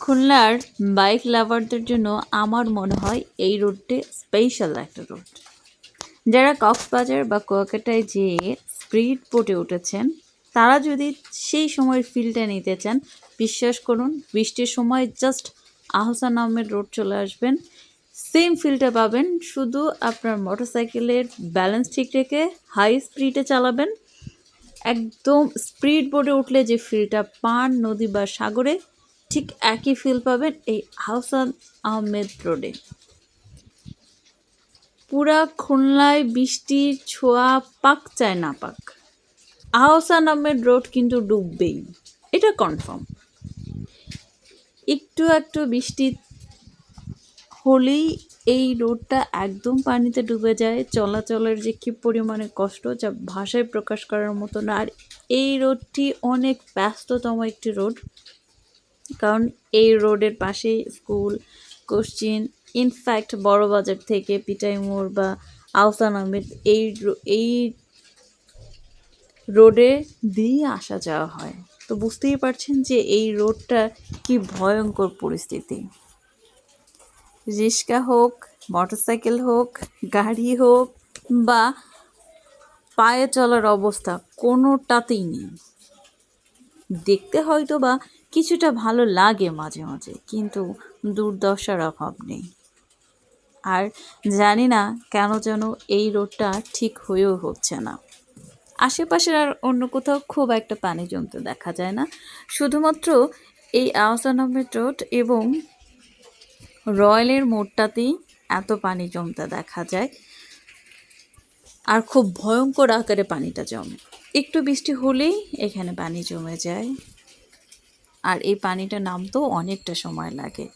খুলনার বাইক লাভারদের জন্য আমার মনে হয় এই রোডটি স্পেশাল একটা রোড যারা কক্সবাজার বা কুয়াকাটায় যেয়ে স্পিড বোটে উঠেছেন, তারা যদি সেই সময়ের ফিলটা নিতে চান, বিশ্বাস করুন, বৃষ্টির সময় জাস্ট আহসান আহমেদ রোড চলে আসবেন। সেম ফিলটা পাবেন, শুধু আপনার মোটরসাইকেলের ব্যালেন্স ঠিক রেখে হাই স্পিডে চালাবেন। একদম স্পিড বোর্ডে উঠলে যে ফিলটা পান নদী বা সাগরে ঠিক একই ফিল পাবেন এই হাসান আহমেদ রোডে পুরা খুলনায় বৃষ্টির ছোঁয়া পাক, চায় না পাক। আহসান আহমেদ রোড কিন্তু ডুববেই, এটা কনফার্ম একটু একটু বৃষ্টি হলেই এই রোডটা একদম পানিতে ডুবে যায়, চলাচলের যে কী পরিমাণে কষ্ট, যা ভাষায় প্রকাশ করার মতো না। আর এই রোডটি অনেক ব্যস্ততম একটি রোড কারণ এই রোডের পাশেই স্কুল, কোশ্চিন ইনফ্যাক্ট বড় বাজার থেকে পিটাই মোড় বা আহসান আহমেদ এই এই রোডে দিয়ে আসা যাওয়া হয়। তো বুঝতেই পারছেন যে এই রোডটা কি ভয়ঙ্কর পরিস্থিতি। রিক্সা হোক, মোটরসাইকেল হোক, গাড়ি হোক বা পায়ে চলার অবস্থা কোনোটাতেই নেই। দেখতে হয়তো বা কিছুটা ভালো লাগে মাঝে মাঝে, কিন্তু দুর্দশার অভাব নেই। আর জানি না কেন যেন এই রোডটা ঠিক হয়েও হচ্ছে না। আশেপাশের আর অন্য কোথাও খুব একটা পানি জমতে দেখা যায় না। শুধুমাত্র এই আহসান রোড এবং রয়্যালের মোড়টাতেই এত পানি জমতে দেখা যায়। আর খুব ভয়ঙ্কর আকারে পানিটা জমে। একটু বৃষ্টি হলেই এখানে পানি জমে যায়। আর এই পানিটা নামতেও অনেকটা সময় লাগে।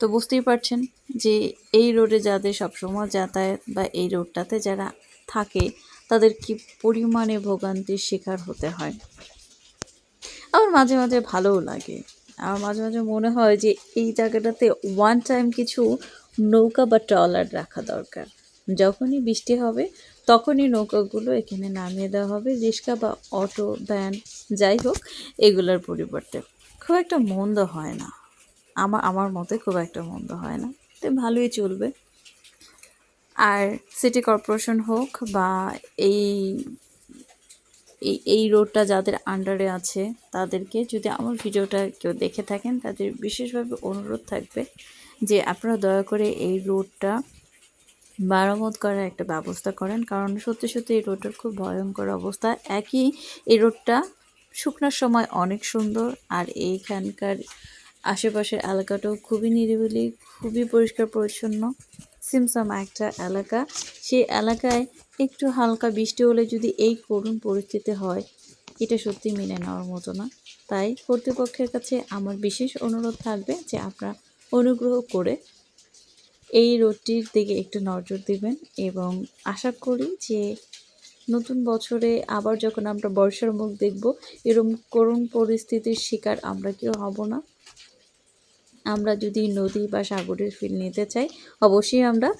তো বুঝতেই পারছেন যে এই রোডে যাদের সবসময় যাতায়াত বা এই রোডটাতে যারা থাকে, তাদের কি পরিমাণে ভোগান্তির শিকার হতে হয়? আমার মাঝে মাঝে ভালোও লাগে। আমার মাঝে মাঝে মনে হয় যে এই জায়গাটাতে ওয়ান টাইম কিছু নৌকা বা ট্রলার রাখা দরকার। যখনই বৃষ্টি হবে, তখনই নৌকাগুলো এখানে নামিয়ে দেওয়া হবে। রিক্সা বা অটো, ভ্যান, যাই হোক, এগুলোর পরিবর্তে। খুব একটা মন্দ হয় না। আমার আমার মতে খুব একটা মন্দ হয় না। তো ভালোই চলবে। আর সিটি কর্পোরেশন হোক বা এই এই এই রোডটা যাদের আন্ডারে আছে, তাদেরকে যদি আমার ভিডিওটা কেউ দেখে থাকেন, তাদের বিশেষভাবে অনুরোধ থাকবে যে আপনারা দয়া করে এই রোডটা মেরামত করার একটা ব্যবস্থা করেন। কারণ সত্যি সত্যি এই রোডটার খুব ভয়ঙ্কর অবস্থা। একই এই রোডটা শুকনোর সময় অনেক সুন্দর আর এইখানকার আশেপাশের এলাকাটাও খুবই নিরিবিলি, খুবই পরিষ্কার পরিচ্ছন্ন। সিমসাম একটা এলাকা। সেই এলাকায় একটু হালকা বৃষ্টি হলে যদি এই করুণ পরিস্থিতি হয়, এটা সত্যি মেনে নেওয়ার মতো না। তাই কর্তৃপক্ষের কাছে আমার বিশেষ অনুরোধ থাকবে যে আপনারা অনুগ্রহ করে এই রোডটির দিকে একটু নজর দিবেন এবং আশা করি যে নতুন বছরে আবার যখন আমরা বর্ষার মুখ দেখব এরকম করুণ পরিস্থিতির শিকার আমরা কেউ হব না। আমরা যদি নদী বা সাগরের ফিল নিতে চাই, অবশ্যই আমরা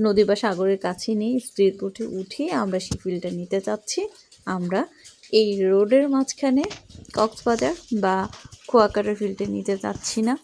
নদী বা সাগরের কাছে নিয়ে স্পিড বোটে উঠে আমরা সেই ফিলটা নিতে চাচ্ছি। আমরা এই রোডের মাঝখানে কক্সবাজার বা কুয়াকাটার ফিল্ডে নিতে চাচ্ছি না।